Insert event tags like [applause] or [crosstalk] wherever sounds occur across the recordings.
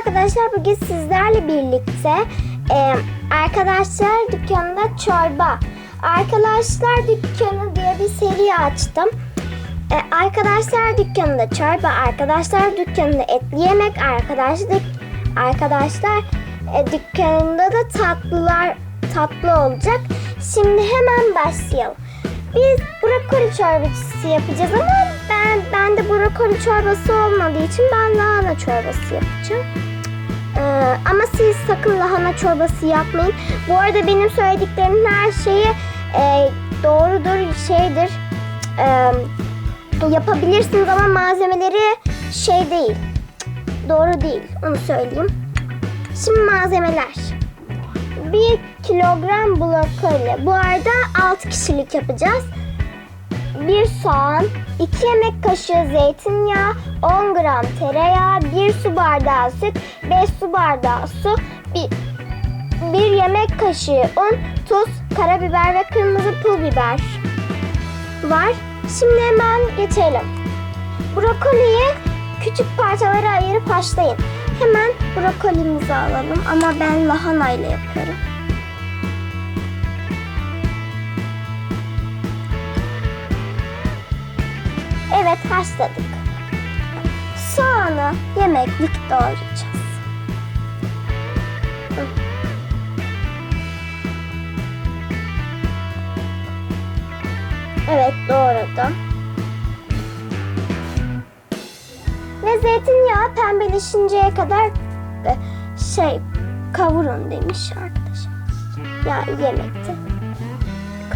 arkadaşlar bugün sizlerle birlikte e, arkadaşlar dükkanında çorba. Arkadaşlar dükkanı diye bir seri açtım. E, arkadaşlar dükkanında çorba, arkadaşlar dükkanında etli yemek, arkadaşlar arkadaşlar e, dükkanında da tatlılar tatlı olacak. Şimdi hemen başlayalım. Biz brokoli çorbası yapacağız ama ben ben de brokoli çorbası olmadığı için ben lahana çorbası yapacağım. Ee, ama siz sakın lahana çorbası yapmayın. Bu arada benim söylediklerimin her şeyi e, doğrudur, şeydir. E, yapabilirsiniz ama malzemeleri şey değil. Doğru değil. Onu söyleyeyim. Şimdi malzemeler. 1 kilogram brokoli. Bu arada 6 kişilik yapacağız. 1 soğan, 2 yemek kaşığı zeytinyağı, 10 gram tereyağı, 1 su bardağı süt, 5 su bardağı su, 1, 1 yemek kaşığı un, tuz, karabiber ve kırmızı pul biber var. Şimdi hemen geçelim. Brokoliyi küçük parçalara ayırıp haşlayın. Hemen brokolimizi alalım ama ben lahana ile yapıyorum. Evet haşladık. Soğanı yemeklik doğrayacağız. Evet doğradım. Ve zeytinyağı pembeleşinceye kadar e, şey kavurun demiş arkadaşımız. Yani yemekte.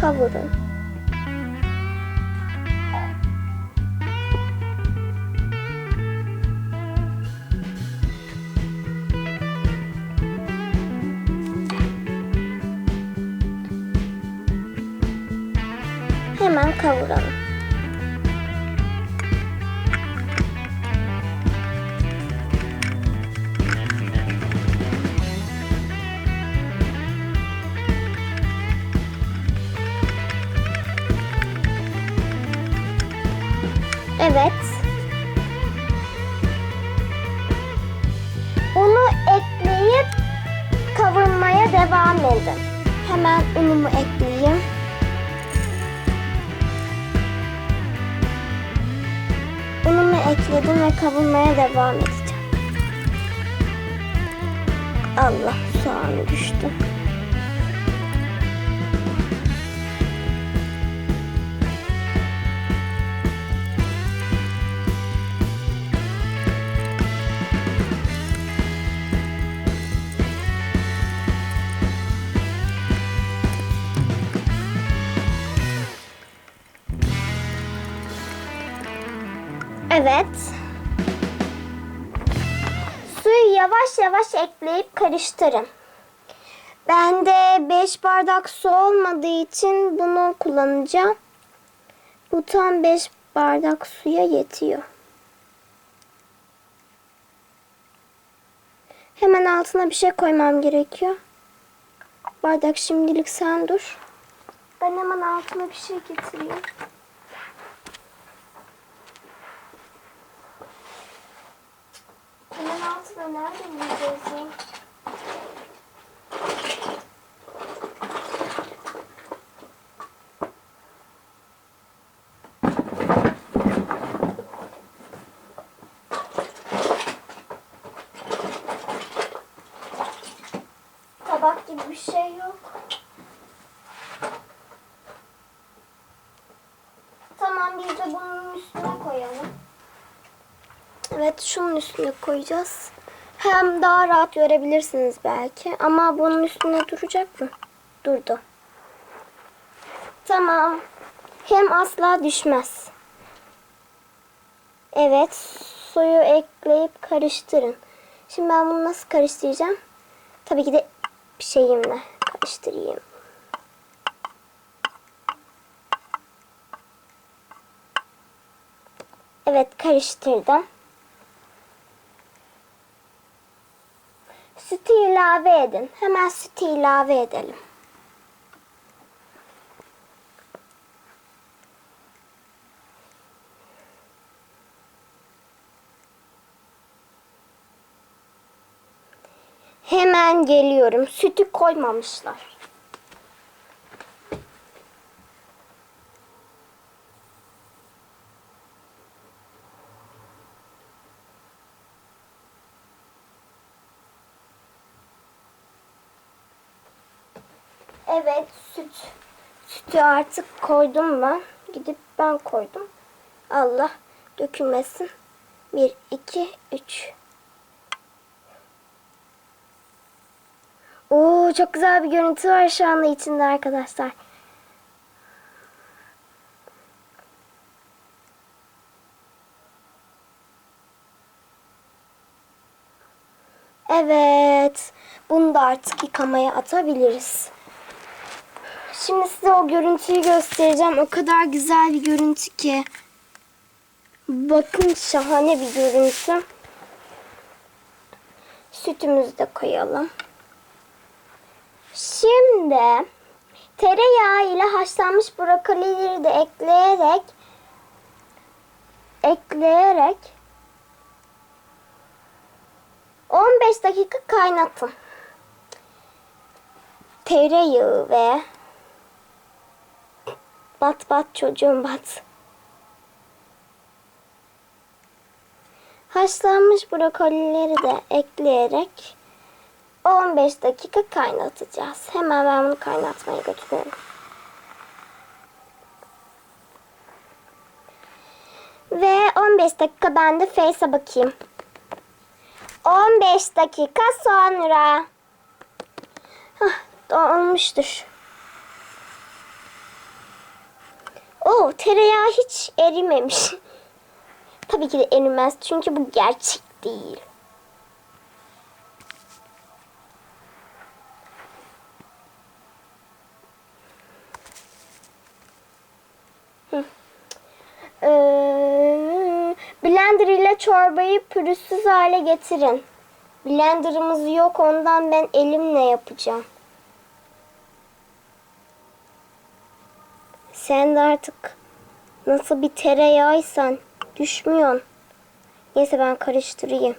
Kavurun. Hemen kavuralım. Evet. Unu ekleyip kavurmaya devam edin. Hemen unumu ekleyeyim. Ekledim ve kavurmaya devam edeceğim. Allah soğanı düştü. Evet. Suyu yavaş yavaş ekleyip karıştırın. Bende 5 bardak su olmadığı için bunu kullanacağım. Bu tam 5 bardak suya yetiyor. Hemen altına bir şey koymam gerekiyor. Bardak şimdilik sen dur. Ben hemen altına bir şey getireyim. Hemen altına nerede bulacağız ya? Tabak gibi bir şey yok. Tamam biz de bunun üstüne koyalım. Evet şunun üstüne koyacağız. Hem daha rahat görebilirsiniz belki. Ama bunun üstüne duracak mı? Durdu. Tamam. Hem asla düşmez. Evet. Suyu ekleyip karıştırın. Şimdi ben bunu nasıl karıştıracağım? Tabii ki de şeyimle karıştırayım. Evet karıştırdım. Sütü ilave edin. Hemen sütü ilave edelim. Hemen geliyorum. Sütü koymamışlar. Evet süt. Sütü artık koydum ben. Gidip ben koydum. Allah dökülmesin. Bir, iki, üç. Oo çok güzel bir görüntü var şu anda içinde arkadaşlar. Evet. Bunu da artık yıkamaya atabiliriz. Şimdi size o görüntüyü göstereceğim. O kadar güzel bir görüntü ki. Bakın şahane bir görüntü. Sütümüzü de koyalım. Şimdi tereyağı ile haşlanmış brokolileri de ekleyerek ekleyerek 15 dakika kaynatın. Tereyağı ve bat bat çocuğum bat. Haşlanmış brokolileri de ekleyerek 15 dakika kaynatacağız. Hemen ben bunu kaynatmaya götürüyorum. Ve 15 dakika ben de Face'e bakayım. 15 dakika sonra. Hah, olmuştur. Oo, tereyağı hiç erimemiş. [laughs] Tabii ki de erimez çünkü bu gerçek değil. Ee, blender ile çorbayı pürüzsüz hale getirin. Blenderımız yok ondan ben elimle yapacağım. Sen de artık nasıl bir tereyağıysan düşmüyorsun. Neyse ben karıştırayım.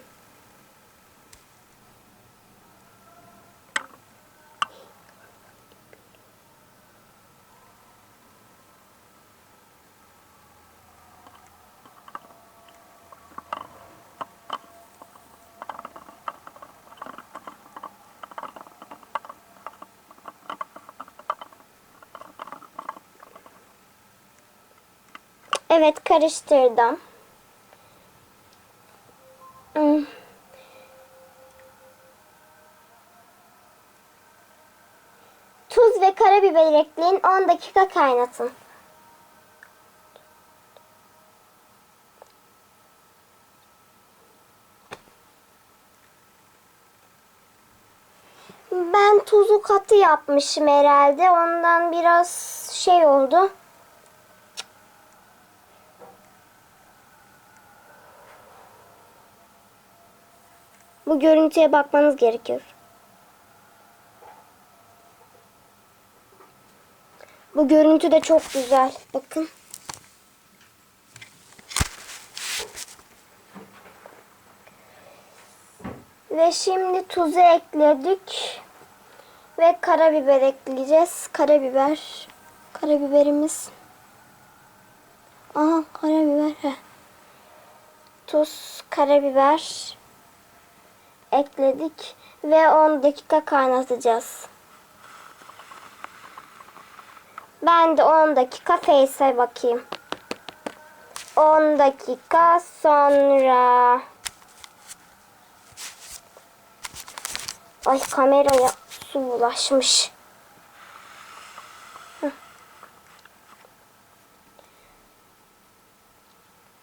Evet karıştırdım. Hmm. Tuz ve karabiber ekleyin 10 dakika kaynatın. Ben tuzu katı yapmışım herhalde. Ondan biraz şey oldu. Görüntüye bakmanız gerekiyor. Bu görüntü de çok güzel. Bakın. Ve şimdi tuzu ekledik. Ve karabiber ekleyeceğiz. Karabiber. Karabiberimiz. Aha karabiber. Heh. Tuz, karabiber ekledik ve 10 dakika kaynatacağız. Ben de 10 dakika Face'e bakayım. 10 dakika sonra. Ay kameraya su bulaşmış.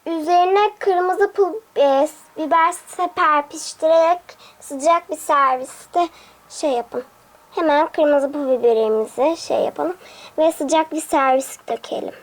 Üzerine kırmızı pul e, biber serpiştirerek sıcak bir serviste şey yapın. Hemen kırmızı pul biberimizi şey yapalım ve sıcak bir servis dökelim.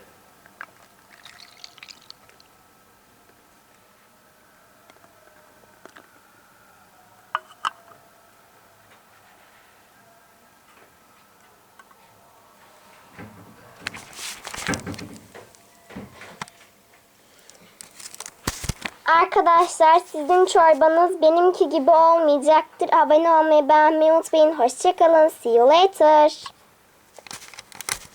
Arkadaşlar sizin çorbanız benimki gibi olmayacaktır. Abone olmayı beğenmeyi unutmayın. Hoşçakalın. See you later.